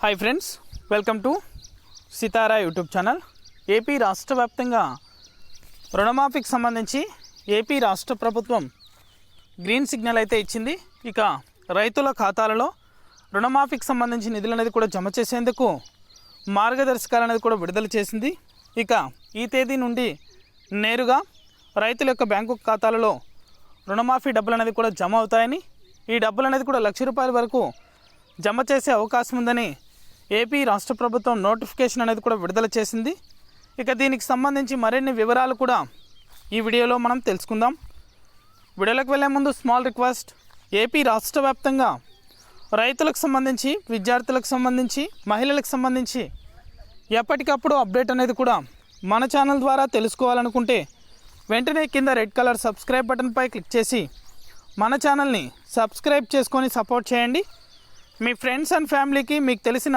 Hi friends welcome to Sitara YouTube channel AP రాష్ట్ర వ్యాప్తంగా రుణమాఫీకి సంబంధించి ఏపీ రాష్ట్ర ప్రభుత్వం గ్రీన్ సిగ్నల్ అయితే ఇచ్చింది ఇక రైతుల ఖాతాలలో రుణమాఫీకి సంబంధించి నిధులు అనేది కూడా జమ చేసేందుకు మార్గదర్శకాలు అనేది కూడా విడుదల చేసింది ఇక ఈ తేదీ నుండి నేరుగా రైతుల యొక్క బ్యాంకు ఖాతాలలో రుణమాఫీ డబ్బులు అనేది కూడా జమ అవుతాయని ఈ డబ్బులు అనేది కూడా లక్ష రూపాయల వరకు జమ చేసే అవకాశం ఉందని ఏపీ రాష్ట్ర ప్రభుత్వం నోటిఫికేషన్ అనేది కూడా విడుదల చేసింది. ఇక దీనికి సంబంధించి మరిన్ని వివరాలు కూడా ఈ వీడియోలో మనం తెలుసుకుందాం. వీడియోలోకి వెళ్ళే ముందు స్మాల్ రిక్వెస్ట్. ఏపీ రాష్ట్ర వ్యాప్తంగా రైతులకు సంబంధించి విద్యార్థులకు సంబంధించి మహిళలకు సంబంధించి ఎప్పటికప్పుడు అప్డేట్ అనేది కూడా మన ఛానల్ ద్వారా తెలుసుకోవాలనుకుంటే వెంటనే కింద రెడ్ కలర్ సబ్స్క్రైబ్ బటన్పై క్లిక్ చేసి మన ఛానల్ని సబ్స్క్రైబ్ చేసుకొని సపోర్ట్ చేయండి. మీ ఫ్రెండ్స్ అండ్ ఫ్యామిలీకి మీకు తెలిసిన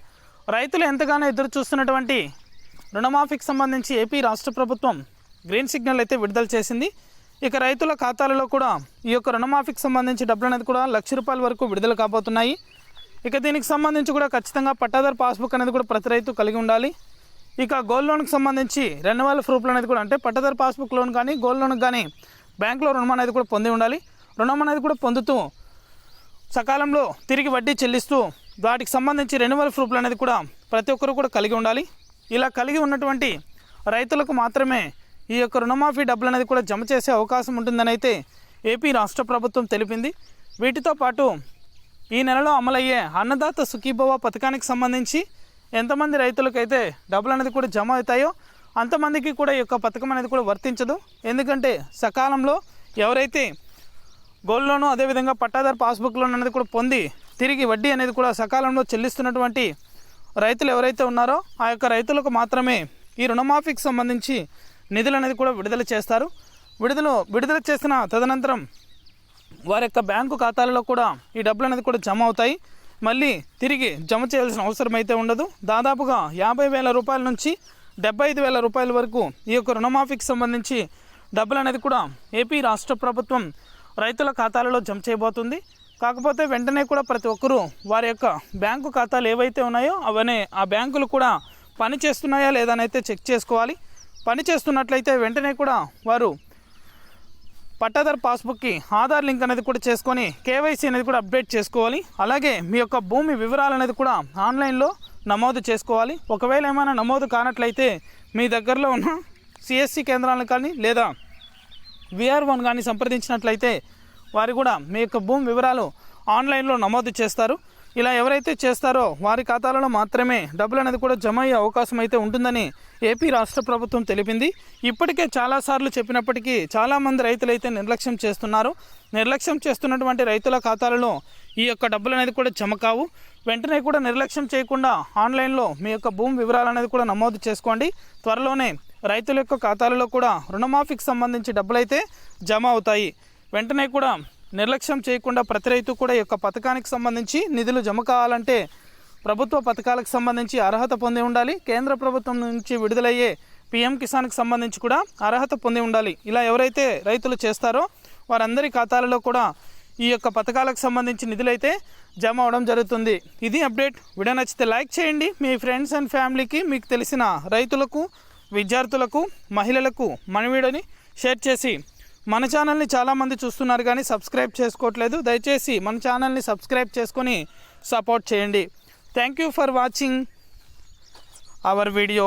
రైతులు ఎంతగానో ఎదురు చూస్తున్నటువంటి రుణమాఫీకి సంబంధించి ఏపీ రాష్ట్ర ప్రభుత్వం గ్రీన్ సిగ్నల్ అయితే విడుదల చేసింది. ఇక రైతుల ఖాతాలలో కూడా ఈ యొక్క రుణమాఫీకి సంబంధించి డబ్బులు అనేది కూడా లక్ష రూపాయల వరకు విడుదల కాబోతున్నాయి. ఇక దీనికి సంబంధించి కూడా ఖచ్చితంగా పట్టాదారు పాస్బుక్ అనేది కూడా ప్రతి రైతు కలిగి ఉండాలి. ఇక గోల్డ్ లోన్కి సంబంధించి రెన్యువల్ ప్రూఫ్లు అనేది కూడా అంటే పట్టాదారు పాస్బుక్ లోన్ కానీ గోల్డ్ లోన్ కానీ బ్యాంకులో రుణం అనేది కూడా పొంది ఉండాలి. రుణం అనేది కూడా పొందుతూ సకాలంలో తిరిగి వడ్డీ చెల్లిస్తూ వాటికి సంబంధించి రెన్యువల్ ప్రూఫ్లు అనేది కూడా ప్రతి ఒక్కరు కూడా కలిగి ఉండాలి. ఇలా కలిగి ఉన్నటువంటి రైతులకు మాత్రమే ఈ యొక్క రుణమాఫీ డబ్బులు అనేది కూడా జమ చేసే అవకాశం ఉంటుందని అయితే ఏపీ రాష్ట్ర ప్రభుత్వం తెలిపింది. వీటితో పాటు ఈ నెలలో అమలయ్యే అన్నదాత సుఖీభవ పథకానికి సంబంధించి ఎంతమంది రైతులకైతే డబ్బులు అనేది కూడా జమ అవుతాయో అంతమందికి కూడా ఈ యొక్క పథకం అనేది కూడా వర్తించదు. ఎందుకంటే సకాలంలో ఎవరైతే గోల్డ్ లోను అదేవిధంగా పట్టాదారు పాస్బుక్ లోన్ అనేది కూడా పొంది తిరిగి వడ్డీ అనేది కూడా సకాలంలో చెల్లిస్తున్నటువంటి రైతులు ఎవరైతే ఉన్నారో ఆ యొక్క రైతులకు మాత్రమే ఈ రుణమాఫీకి సంబంధించి నిధులు అనేది కూడా విడుదల చేస్తారు. విడుదల విడుదల చేసిన తదనంతరం వారి యొక్క బ్యాంకు ఖాతాలలో కూడా ఈ డబ్బులు అనేది కూడా జమ అవుతాయి. మళ్ళీ తిరిగి జమ చేయాల్సిన అవసరం అయితే ఉండదు. దాదాపుగా యాభై వేల రూపాయల నుంచి డెబ్బై ఐదు వేల రూపాయల వరకు ఈ యొక్క రుణమాఫీకి సంబంధించి డబ్బులు అనేది కూడా ఏపీ రాష్ట్ర ప్రభుత్వం రైతుల ఖాతాలలో జమ చేయబోతుంది. కాకపోతే వెంటనే కూడా ప్రతి ఒక్కరూ వారి యొక్క బ్యాంకు ఖాతాలు ఏవైతే ఉన్నాయో అవన్నీ ఆ బ్యాంకులు కూడా పని చేస్తున్నాయా లేదా చెక్ చేసుకోవాలి. పని చేస్తున్నట్లయితే వెంటనే కూడా వారు పట్టాదారు పాస్బుక్కి ఆధార్ లింక్ అనేది కూడా చేసుకొని కేవైసీ అనేది కూడా అప్డేట్ చేసుకోవాలి. అలాగే మీ యొక్క భూమి వివరాలు అనేది కూడా ఆన్లైన్లో నమోదు చేసుకోవాలి. ఒకవేళ ఏమైనా నమోదు కానట్లయితే మీ దగ్గరలో ఉన్న సిఎస్సి కేంద్రాలను కానీ లేదా విఆర్ వన్ కానీ సంప్రదించినట్లయితే వారు కూడా మీ యొక్క భూమి వివరాలు ఆన్లైన్లో నమోదు చేస్తారు. ఇలా ఎవరైతే చేస్తారో వారి ఖాతాలలో మాత్రమే డబ్బులు అనేది కూడా జమ అయ్యే అవకాశం అయితే ఉంటుందని ఏపీ రాష్ట్ర ప్రభుత్వం తెలిపింది. ఇప్పటికే చాలాసార్లు చెప్పినప్పటికీ చాలామంది రైతులు అయితే నిర్లక్ష్యం చేస్తున్నారు. నిర్లక్ష్యం చేస్తున్నటువంటి రైతుల ఖాతాలలో ఈ యొక్క డబ్బులు అనేది కూడా జమ కావు. వెంటనే కూడా నిర్లక్ష్యం చేయకుండా ఆన్లైన్లో మీ యొక్క భూమి వివరాలు అనేది కూడా నమోదు చేసుకోండి. త్వరలోనే రైతుల యొక్క ఖాతాలలో కూడా రుణమాఫీకి సంబంధించి డబ్బులైతే జమ అవుతాయి. వెంటనే కూడా నిర్లక్ష్యం చేయకుండా ప్రతి రైతు కూడా ఈ యొక్క పథకానికి సంబంధించి నిధులు జమ కావాలంటే ప్రభుత్వ పథకాలకు సంబంధించి అర్హత పొంది ఉండాలి. కేంద్ర ప్రభుత్వం నుంచి విడుదలయ్యే పిఎం కిసాన్కి సంబంధించి కూడా అర్హత పొంది ఉండాలి. ఇలా ఎవరైతే రైతులు చేస్తారో వారందరి ఖాతాలలో కూడా ఈ యొక్క పథకాలకు సంబంధించి నిధులైతే జమ అవడం జరుగుతుంది. ఇది అప్డేట్. వీడియో నచ్చితే లైక్ చేయండి. మీ ఫ్రెండ్స్ అండ్ ఫ్యామిలీకి మీకు తెలిసిన రైతులకు విద్యార్థులకు మహిళలకు మన వీడియోని షేర్ చేసి మన ఛానల్ని చాలామంది చూస్తున్నారు కానీ సబ్స్క్రైబ్ చేసుకోవట్లేదు. దయచేసి మన ఛానల్ని సబ్స్క్రైబ్ చేసుకొని సపోర్ట్ చేయండి. Thank you for watching our video